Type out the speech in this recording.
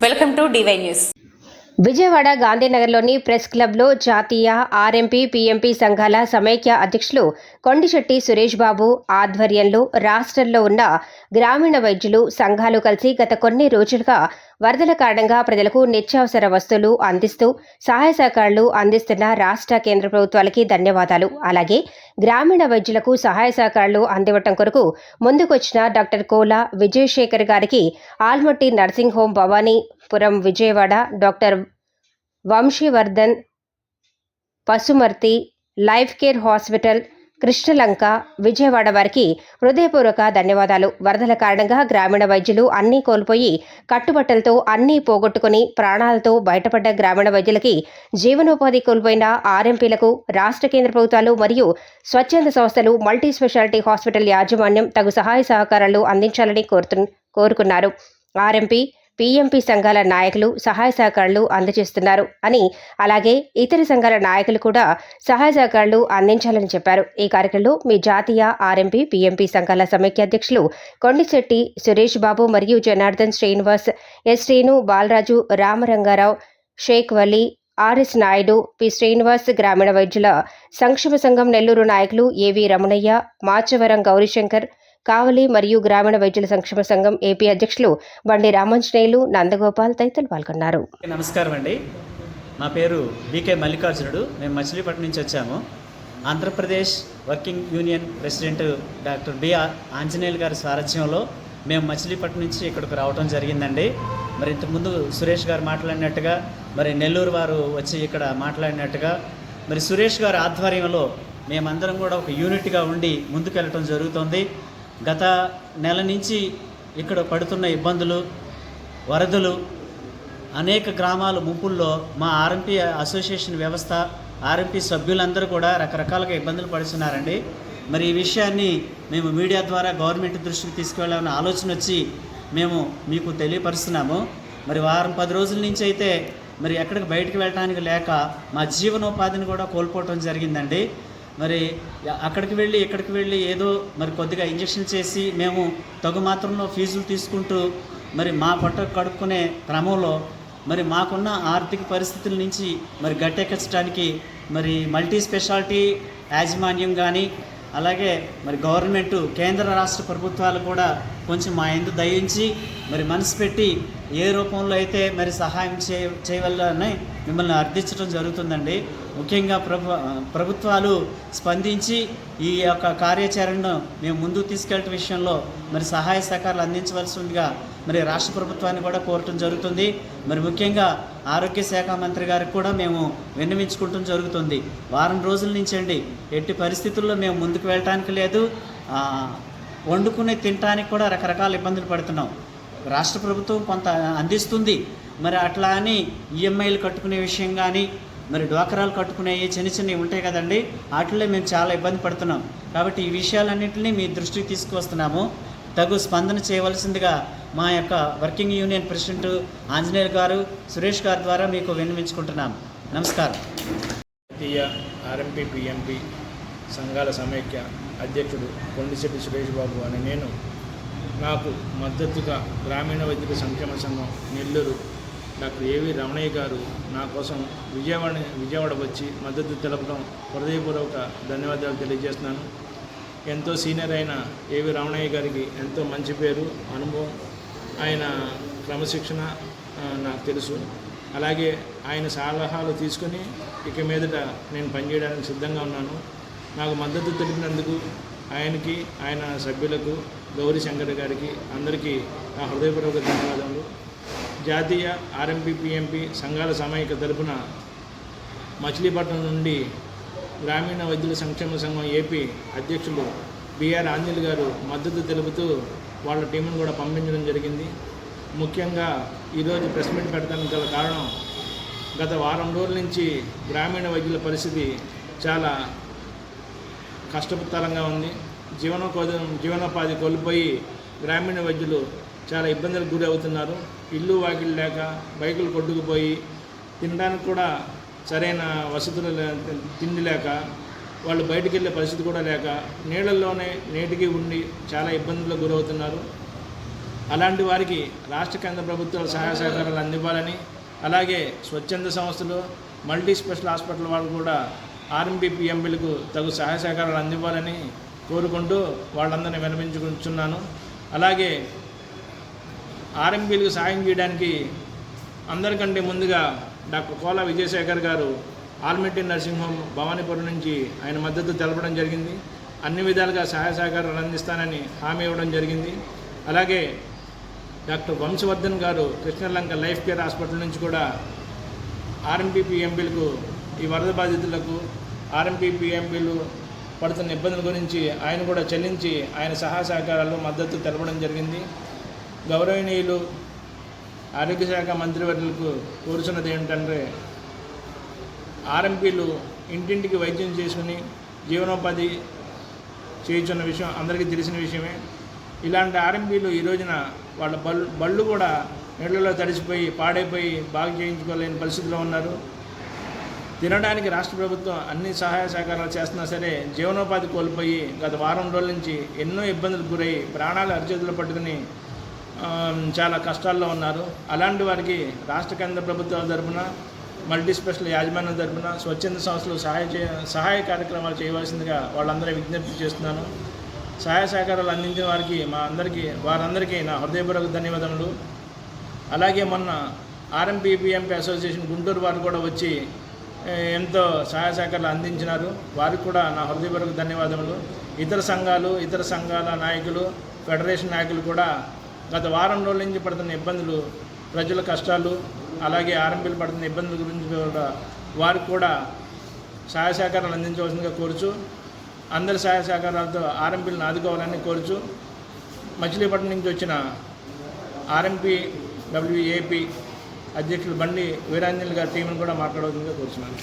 Welcome to DY news Vijayawada గాంధీనగర్లోని press క్లబ్లో జాతీయ RMP PMP సంఘాల సమైక్య అధ్యక్షులు కొండిశెట్టి సురేష్ బాబు ఆధ్వర్యంలో రాష్ట్రంలో ఉన్న గ్రామీణ వైద్యులు సంఘాలు కలిసి గత కొన్ని రోజులుగా వరదల కారణంగా ప్రజలకు నిత్యావసర వస్తువులు అందిస్తూ సహాయ సహకారాలు అందిస్తున్న రాష్ట్ర కేంద్ర ప్రభుత్వాలకి ధన్యవాదాలు. అలాగే గ్రామీణ వైద్యులకు సహాయ సహకారాలు అందివ్వటం కొరకు ముందుకొచ్చిన డాక్టర్ కోలా విజయశేఖర్ గారికి ఆల్మట్టి నర్సింగ్ హోం పురం Vijayawada doctor Vamshivardhan Pasumarthi life care hospital Krishnalanka Vijayawada వారికి హృదయపూర్వక ధన్యవాదాలు. వరదల కారణంగా గ్రామీణ వైద్యులు అన్నీ కోల్పోయి కట్టుబట్టలతో అన్నీ పోగొట్టుకుని ప్రాణాలతో బయటపడ్డ గ్రామీణ వైద్యులకి జీవనోపాధి కోల్పోయిన ఆర్ఎంపీలకు రాష్ట్ర కేంద్ర ప్రభుత్వాలు మరియు స్వచ్ఛంద సంస్థలు మల్టీ స్పెషాలిటీ హాస్పిటల్ యాజమాన్యం తగు సహాయ సహకారాలు అందించాలని కోరుతు కోరుకున్నారు. ఆర్ఎంపీ పీఎంపీ సంఘాల నాయకులు సహాయ సహకారాలు అందజేస్తున్నారు అని అలాగే ఇతర సంఘాల నాయకులు కూడా సహాయ సహకారాలు అందించాలని చెప్పారు. ఈ కార్యక్రమంలో మీ జాతీయ ఆర్ఎంపీ పీఎంపీ సంఘాల సమైక్య అధ్యక్షులు కొండిశెట్టి సురేష్ బాబు మరియు Janardhan Srinivas S Srinu Balaraju Ramarangarao Sheikh Wali R S Naidu P Srinivas గ్రామీణ వైద్యుల సంక్షేమ సంఘం నెల్లూరు నాయకులు ఏవి రమణయ్య మాచవరం గౌరీశంకర్ కావలి మరియు గ్రామీణ వైద్యుల సంక్షేమ సంఘం ఏపీ అధ్యక్షులు బండి రామాంజనేయులు నందగోపాల్ తదితరులు పాల్గొన్నారు. నమస్కారం అండి. నా పేరు బీకే మల్లికార్జునుడు. మేము మచిలీపట్నం నుంచి వచ్చాము. Andhra Pradesh working union president doctor B Anjaneyulu గారి సారథ్యంలో మేము మచిలీపట్నం నుంచి ఇక్కడికి రావడం జరిగిందండి. మరి ఇంతకుముందు సురేష్ గారు మాట్లాడినట్టుగా మరి నెల్లూరు వారు వచ్చి ఇక్కడ మాట్లాడినట్టుగా మరి సురేష్ గారి ఆధ్వర్యంలో మేమందరం కూడా ఒక యూనిట్గా ఉండి ముందుకెళ్ళటం జరుగుతుంది. గత నెల నుంచి ఇక్కడ పడుతున్న ఇబ్బందులు వరదలు అనేక గ్రామాల ముంపుల్లో మా ఆర్ఎంపీ అసోసియేషన్ వ్యవస్థ ఆర్ఎంపీ సభ్యులందరూ కూడా రకరకాలుగా ఇబ్బందులు పడుతున్నారండి. మరి ఈ విషయాన్ని మేము మీడియా ద్వారా గవర్నమెంట్ దృష్టికి తీసుకువెళ్ళాలన్న ఆలోచన వచ్చి మేము మీకు తెలియపరుస్తున్నాము. మరి వారం పది రోజుల నుంచి అయితే మరి ఎక్కడికి బయటకు వెళ్ళడానికి లేక మా జీవనోపాధిని కూడా కోల్పోవటం జరిగిందండి. మరి అక్కడికి వెళ్ళి ఇక్కడికి వెళ్ళి ఏదో మరి కొద్దిగా ఇంజక్షన్ చేసి మేము తగు మాత్రంలో ఫీజులు తీసుకుంటూ మరి మా పొట్ట కడుక్కునే క్రమంలో మరి మాకున్న ఆర్థిక పరిస్థితుల నుంచి మరి గట్టెక్కించడానికి మరి మల్టీ స్పెషాలిటీ యాజమాన్యం కానీ అలాగే మరి గవర్నమెంట్ కేంద్ర రాష్ట్ర ప్రభుత్వాలు కూడా కొంచెం మా ఎందు దయించి మరి మనసు పెట్టి ఏ రూపంలో అయితే మరి సహాయం చేయ చేయవల్లని మిమ్మల్ని అర్థించడం జరుగుతుందండి. ముఖ్యంగా ప్రభు ప్రభుత్వాలు స్పందించి ఈ యొక్క కార్యాచరణను మేము ముందుకు తీసుకెళ్ళటం విషయంలో మరి సహాయ సహకారాలు అందించవలసిందిగా మరి రాష్ట్ర ప్రభుత్వాన్ని కూడా కోరటం జరుగుతుంది. మరి ముఖ్యంగా ఆరోగ్య శాఖ మంత్రి గారికి కూడా మేము విన్నవించుకుంటం జరుగుతుంది. వారం రోజుల నుంచి అండి ఎట్టి పరిస్థితుల్లో మేము ముందుకు వెళ్ళటానికి లేదు. వండుకునే వండుకుని తినటానికి కూడా రకరకాల ఇబ్బందులు పడుతున్నాం. రాష్ట్ర ప్రభుత్వం కొంత అందిస్తుంది. మరి అట్లా అని ఈఎంఐలు కట్టుకునే విషయం కానీ మరి డ్వాకరాలు కట్టుకునే చిన్న చిన్నవి ఉంటాయి కదండి వాటిలో మేము చాలా ఇబ్బంది పడుతున్నాం. కాబట్టి ఈ విషయాలన్నింటినీ మీ దృష్టికి తీసుకువస్తున్నాము. తగు స్పందన చేయవలసిందిగా మా యొక్క వర్కింగ్ యూనియన్ ప్రెసిడెంట్ ఆంజనేయులు గారు సురేష్ గారి ద్వారా మీకు విన్నవించుకుంటున్నాం. నమస్కారం. జాతీయ ఆర్ఎంపీ పిఎంపి సంఘాల సమైక్య అధ్యక్షుడు కొండిశెట్టి సురేష్ బాబు అని నేను నాకు మద్దతుగా గ్రామీణ వైద్యుల సంక్షేమ సంఘం నెల్లూరు డాక్టర్ ఏవి రమణయ్య గారు నా కోసం విజయవాడ విజయవాడ వచ్చి మద్దతు తెలపడం హృదయపూర్వక ధన్యవాదాలు తెలియజేస్తున్నాను. ఎంతో సీనియర్ అయిన ఏవి రమణయ్య గారికి ఎంతో మంచి పేరు అనుభవం. ఆయన క్రమశిక్షణ నాకు తెలుసు. అలాగే ఆయన సలహాలు తీసుకొని ఇక మీదట నేను పనిచేయడానికి సిద్ధంగా ఉన్నాను. నాకు మద్దతు తెలిపినందుకు ఆయనకి ఆయన సభ్యులకు గౌరీ శంకర్ గారికి అందరికీ నా హృదయపూర్వక ధన్యవాదాలు. జాతీయ ఆర్ఎంపిపిఎంపి సంఘాల సమైక్య తరపున మచిలీపట్నం నుండి గ్రామీణ వైద్యుల సంక్షేమ సంఘం ఏపీ అధ్యక్షులు బిఆర్ ఆంజనేయులు గారు మద్దతు తెలుపుతూ వాళ్ళ టీంను కూడా పంపించడం జరిగింది. ముఖ్యంగా ఈరోజు ప్రెస్ మీట్ పెట్టడానికి గల కారణం గత వారం రోజుల నుంచి గ్రామీణ వైద్యుల పరిస్థితి చాలా కష్టతరంగా ఉంది. జీవనోపాధి జీవనోపాధి కోల్పోయి గ్రామీణ వైద్యులు చాలా ఇబ్బందులకు గురి అవుతున్నారు. ఇల్లు వాకిలు లేక బైకులు కొట్టుకుపోయి తినడానికి కూడా సరైన వసతులు లే- తిండి లేక వాళ్ళు బయటికి వెళ్ళే పరిస్థితి కూడా లేక నీళ్ళల్లోనే నేటికి ఉండి చాలా ఇబ్బందులకు గురవుతున్నారు అలాంటి వారికి రాష్ట్ర కేంద్ర ప్రభుత్వాల సహాయ సహకారాలు అందివ్వాలని అలాగే స్వచ్ఛంద సంస్థలు మల్టీ స్పెషల్ హాస్పిటల్ వాళ్ళు కూడా ఆర్ఎంపీ పిఎంపీలకు తగు సహాయ సహకారాలు అందివ్వాలని కోరుకుంటూ వాళ్ళందరినీ వినిపించుకుంటున్నాను అలాగే ఆర్ఎంపీలకు సాయం చేయడానికి అందరికంటే ముందుగా డాక్టర్ కోలా విజయశేఖర్ గారు ఆల్మెట్టి నర్సింగ్ హోమ్ భవానీపురం నుంచి ఆయన మద్దతు తెలపడం జరిగింది. అన్ని విధాలుగా సహాయ సహకారాలు అందిస్తానని హామీ ఇవ్వడం జరిగింది. అలాగే డాక్టర్ వంశవర్ధన్ గారు కృష్ణలంక లైఫ్ కేర్ హాస్పిటల్ నుంచి కూడా ఆర్ఎంపీ ఎంపీలకు ఈ వరద బాధితులకు ఆర్ఎంపీ ఎంపీలు పడుతున్న ఇబ్బందుల గురించి ఆయన కూడా చెల్లించి ఆయన సహాయ సహకారాలు మద్దతు తెలపడం జరిగింది. గౌరవనీయులు ఆరోగ్య శాఖ మంత్రివర్యులకు కోరుచున్నది ఏంటంటే ఆర్ఎంపీలు ఇంటింటికి వైద్యం చేసుకుని జీవనోపాధి చేయుచున్న విషయం అందరికీ తెలిసిన విషయమే. ఇలాంటి ఆర్ఎంపీలు ఈ రోజున వాళ్ళ బళ్ళు బళ్ళు కూడా నీళ్ళలో తడిసిపోయి పాడైపోయి బాగు చేయించుకోలేని పరిస్థితిలో ఉన్నారు. తినడానికి రాష్ట్ర ప్రభుత్వం అన్ని సహాయ సహకారాలు చేస్తున్నా సరే జీవనోపాధి కోల్పోయి గత వారం రోజుల నుంచి ఎన్నో ఇబ్బందులకు గురై ప్రాణాలు అరిచేతులు పట్టుకుని చాలా కష్టాల్లో ఉన్నారు. అలాంటి వారికి రాష్ట్ర కేంద్ర ప్రభుత్వాల తరఫున మల్టీ స్పెషల్ యాజమాన్యం తరపున స్వచ్ఛంద సంస్థలు సహాయ చే సహాయ కార్యక్రమాలు చేయవలసిందిగా వాళ్ళందరూ విజ్ఞప్తి చేస్తున్నాను. సహాయ సహకారాలు అందించిన వారికి మా అందరికీ వారందరికీ నా హృదయపూర్వక ధన్యవాదములు. అలాగే మొన్న ఆర్ఎంపీపీఎంపీ అసోసియేషన్ గుంటూరు వారు కూడా వచ్చి ఎంతో సహాయ సహకారాలు అందించినారు. వారికి కూడా నా హృదయపూర్వక ధన్యవాదములు. ఇతర సంఘాలు ఇతర సంఘాల నాయకులు ఫెడరేషన్ నాయకులు కూడా గత వారం రోజుల నుంచి పడుతున్న ఇబ్బందులు ప్రజల కష్టాలు అలాగే ఆర్ఎంపీలు పడుతున్న ఇబ్బందుల గురించి కూడా వారికి కూడా సహాయ సహకారాలు అందించవలసిందిగా కోరుచు అందరి సహాయ సహకారాలతో ఆర్ఎంపీలను ఆదుకోవాలని కోరుచు మచిలీపట్నం నుంచి వచ్చిన ఆర్ఎంపీ డబ్ల్యూఏపీ అధ్యక్షులు బండి వీరాంజలి గారి టీంను కూడా మాట్లాడవలసిందిగా కోరుచున్నాను.